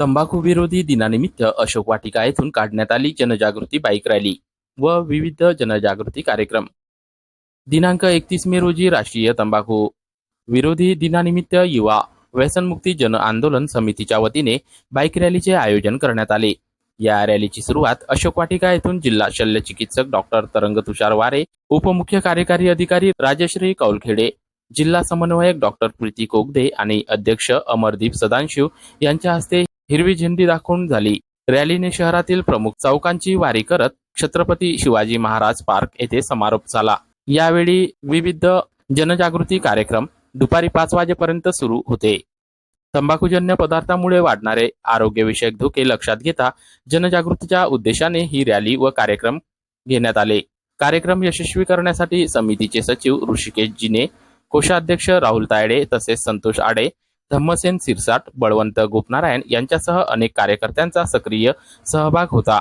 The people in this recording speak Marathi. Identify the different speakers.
Speaker 1: तंबाखू विरोधी दिनानिमित्त अशोक वाटिका येथून काढण्यात आली जनजागृती बाईक रॅली व विविध जनजागृती कार्यक्रम. दिनांक एकतीस मे रोजी राष्ट्रीय तंबाखू विरोधी दिनानिमित्त युवा व्यसनमुक्ती जन आंदोलन समितीच्या वतीने बाईक रॅलीचे आयोजन करण्यात आले. या रॅलीची सुरुवात अशोक वाटिका येथून जिल्हा शल्य चिकित्सक डॉक्टर तरंग तुषार वारे उपमुख्य कार्यकारी अधिकारी राजश्री कौलखेडे जिल्हा समन्वयक डॉक्टर प्रीती कोगदे आणि अध्यक्ष अमरदीप सदांशु यांच्या हस्ते हिरवी झेंडी दाखवून झाली. रॅलीने शहरातील प्रमुख चौकांची वारी करत छत्रपती शिवाजी महाराज पार्क येथे समारोप झाला. यावेळी विविध जनजागृती कार्यक्रम दुपारी पाच वाजेपर्यंत सुरू होते. तंबाखूजन्य पदार्थामुळे वाढणारे आरोग्यविषयक धोके लक्षात घेता जनजागृतीच्या उद्देशाने ही रॅली व कार्यक्रम घेण्यात आले. कार्यक्रम यशस्वी करण्यासाठी समितीचे सचिव ऋषिकेश जिने कोषाध्यक्ष राहुल तायडे तसेच संतोष आडे धम्मसेन सिरसाट बळवंत गोपनारायण यांच्यासह अनेक कार्यकर्त्यांचा सक्रिय सहभाग होता.